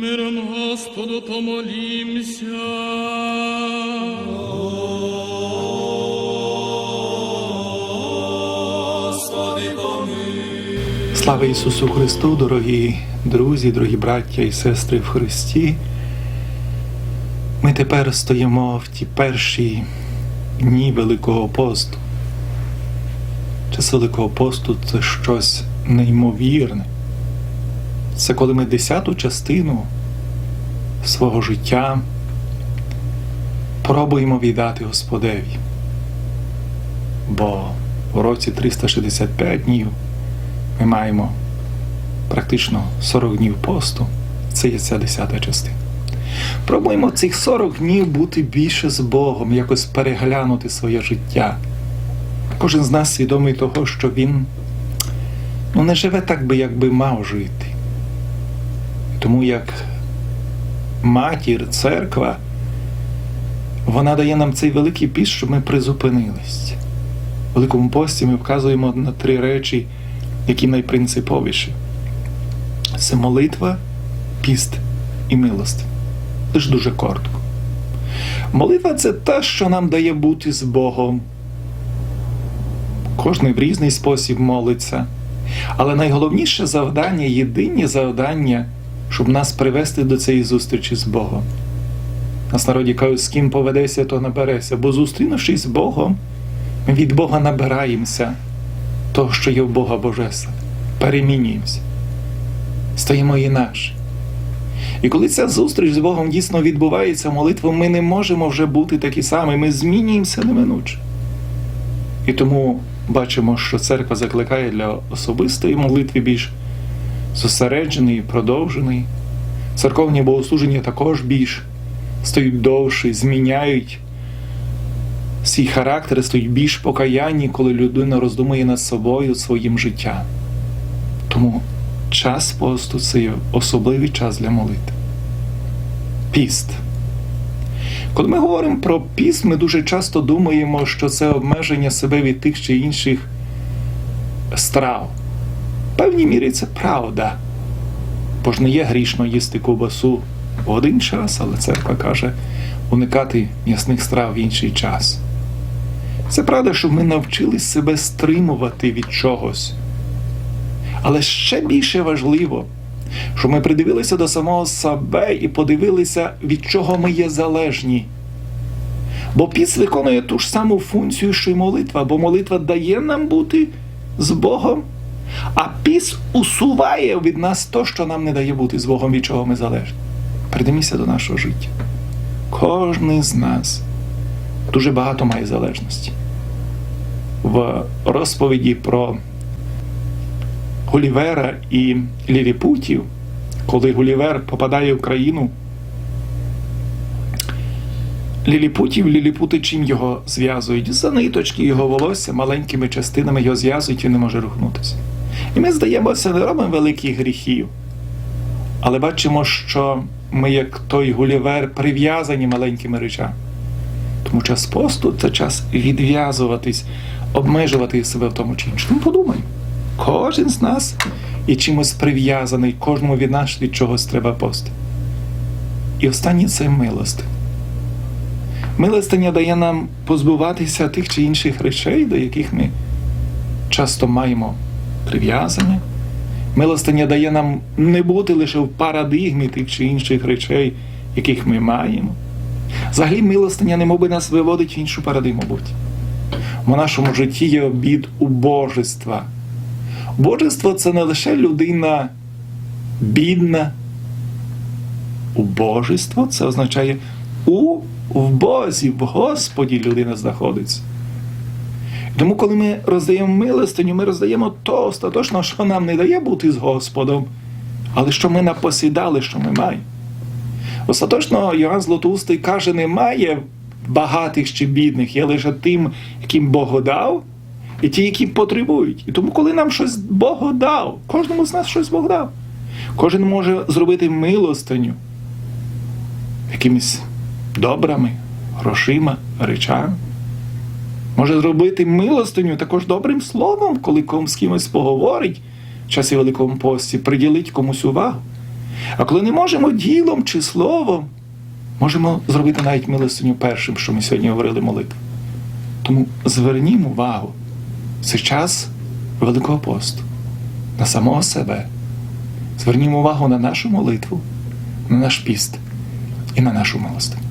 Миром Господу помолимся. Слава Ісусу Христу, дорогі друзі, дорогі браття і сестри в Христі. Ми тепер стоїмо в ті перші дні Великого посту. Час Великого посту це щось неймовірне. Це коли ми десяту частину свого життя пробуємо віддати Господеві. Бо в році 365 днів ми маємо практично 40 днів посту. Це є ця десята частина. Пробуємо цих 40 днів бути більше з Богом, якось переглянути своє життя. Кожен з нас свідомий того, що він ну, не живе так би, як би мав жити. Тому як матір, церква, вона дає нам цей великий піст, щоб ми призупинились. В Великому пості ми вказуємо на три речі, які найпринциповіші: це молитва, піст і милость. Лише дуже коротко. Молитва це те, що нам дає бути з Богом. Кожний в різний спосіб молиться. Але найголовніше завдання, єдине завдання, щоб нас привести до цієї зустрічі з Богом. Нас народі кажуть, з ким поведеся, то набереся, бо зустрінувшись з Богом, ми від Бога набираємося того, що є в Бога Божества. Перемінюємося, стаємо інакше. І коли ця зустріч з Богом дійсно відбувається молитвою, ми не можемо вже бути такі самі, ми змінюємося неминуче. І тому бачимо, що церква закликає для особистої молитви більш зосереджений, продовжений. Церковні богослуження також більш стають довші, зміняють свій характер, стають більш покаянні, коли людина роздумує над собою, своїм життям. Тому час посту це є особливий час для молитви. Піст. Коли ми говоримо про піст, ми дуже часто думаємо, що це обмеження себе від тих чи інших страв. Певній мірі це правда. Бо ж не є грішно їсти ковбасу в один час, але церква каже уникати м'ясних страв в інший час. Це правда, щоб ми навчились себе стримувати від чогось. Але ще більше важливо, щоб ми придивилися до самого себе і подивилися, від чого ми є залежні. Бо піс виконує ту ж саму функцію, що й молитва, бо молитва дає нам бути з Богом, а піс усуває від нас то, що нам не дає бути з Богом, від чого ми залежні. Придивімося до нашого життя. Кожний з нас дуже багато має залежності. В розповіді про Гулівера і Ліліпутів, коли Гулівер попадає в країну, Ліліпутів, Ліліпути чим його зв'язують? За ниточки його волосся маленькими частинами його зв'язують і не може рухнутися. І ми, здаємося, не робимо великих гріхів. Але бачимо, що ми, як той Гулівер, прив'язані маленькими речами. Тому час посту це час відв'язуватись, обмежувати себе в тому чи іншому. Подумай, кожен з нас є чимось прив'язаний, кожному від нас від чогось треба пости. І останнє це милость. Милостиня дає нам позбуватися тих чи інших речей, до яких ми часто маємо прив'язання. Милостиня дає нам не бути лише в парадигмі тих чи інших речей, яких ми маємо. Взагалі, милостиня не би нас виводить в іншу парадигму бути. В нашому житті є обід убожества. Божество це не лише людина бідна. Убожество це означає у в Бозі, в Господі людина знаходиться. Тому, коли ми роздаємо милостиню, ми роздаємо то остаточно, що нам не дає бути з Господом, але що ми напосідали, що ми маємо. Остаточно Йоанн Златоустий каже, немає багатих чи бідних, є лише тим, яким Бог дав, і ті, які потребують. І тому, коли нам щось Бог дав, кожному з нас щось Бог дав. Кожен може зробити милостиню якимись добрами, грошима, речами. Може зробити милостиню також добрим словом, коли ком з кимось поговорить в часі Великому пості, приділить комусь увагу. А коли не можемо ділом чи словом, можемо зробити навіть милостиню першим, що ми сьогодні говорили молитву. Тому звернімо увагу в час Великого посту на самого себе. Звернімо увагу на нашу молитву, на наш піст і на нашу милостиню.